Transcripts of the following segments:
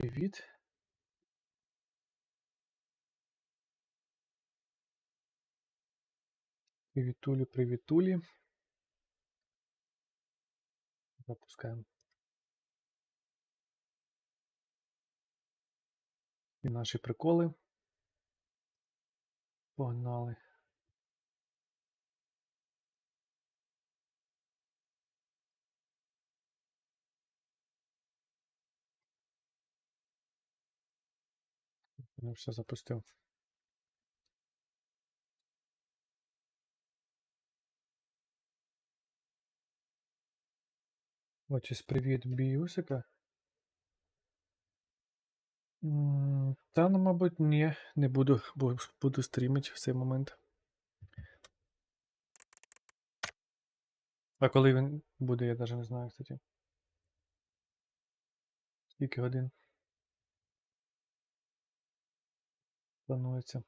Привіт. Привітулі, привітулі. Запускаємо. І наші приколи. Погнали. Я все запустив. Отіс, привіт, біюсика. М, Та, ну, мабуть, ні, не буду, бо буду стрімити в цей момент. А коли він буде, я навіть не знаю, кстати. Скільки годин планується.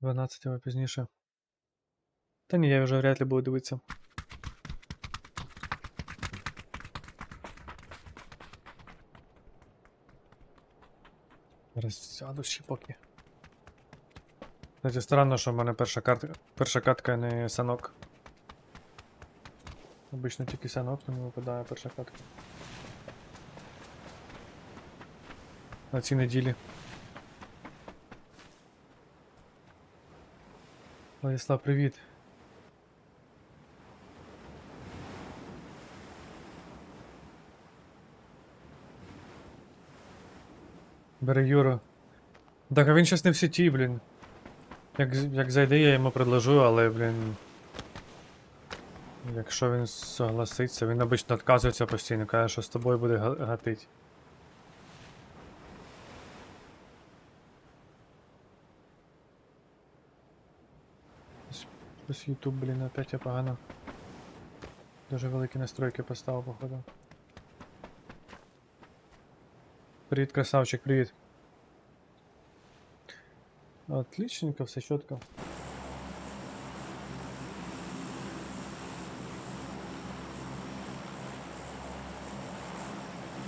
Дванадцять або пізніше. Та ні, я вже вряд ли буду дивитися. Зараз сяду ще поки. Кстати, странно, що в мене перша картка, перша катка не санок. Обично тільки санок, не випадає перша катка. На цій неділі. Владислав, привіт. Бери Юру. Так, а він щас не в сеті, блін. Як, як зайде, я йому предложу, але, блін. Якщо він согласиться, він обично відказується постійно, каже, що з тобою буде гатить. Ось- Ось YouTube, блін, опять я погано. Дуже великі настройки поставив, походу. Привіт, красавчик, привіт. Отличненько, все четко.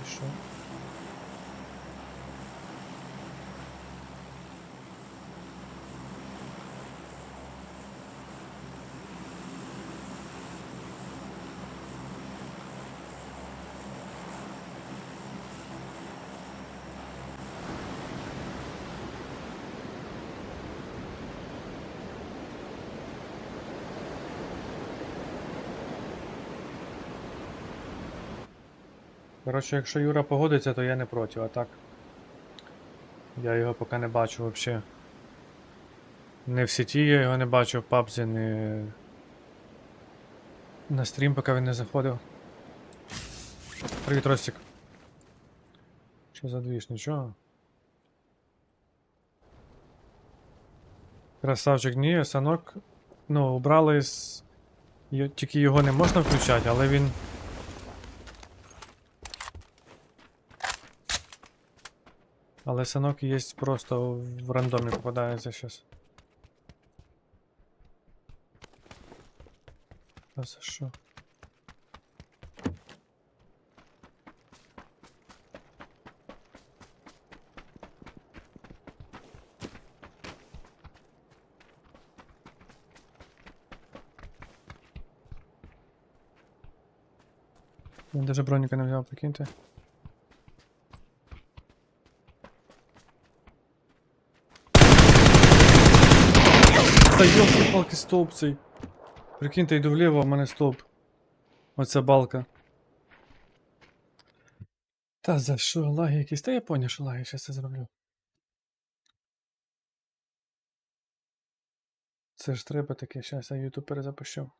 І що? Коротше, якщо Юра погодиться, то я не проти, а так. Я його поки не бачу взагалі. Не в сіті я його не бачу, в пабзі, не. На стрім, поки він не заходив. Привіт, Ростик. Що за двіж, нічого? Красавчик, ні, санок. Ну, убрали з. Тільки його не можна включати, але він. Але санок є просто в рандомі попадається щас. А за що? Я даже броніка не взяв, прикиньте. Та йопки палки стовп цей. Прикиньте, йду вліво, а в мене стовп. Оця балка. Та за що лаги якісь? Та я поняв, що лаги, щас це зроблю. Це ж треба таке, щас я YouTube перезапущу.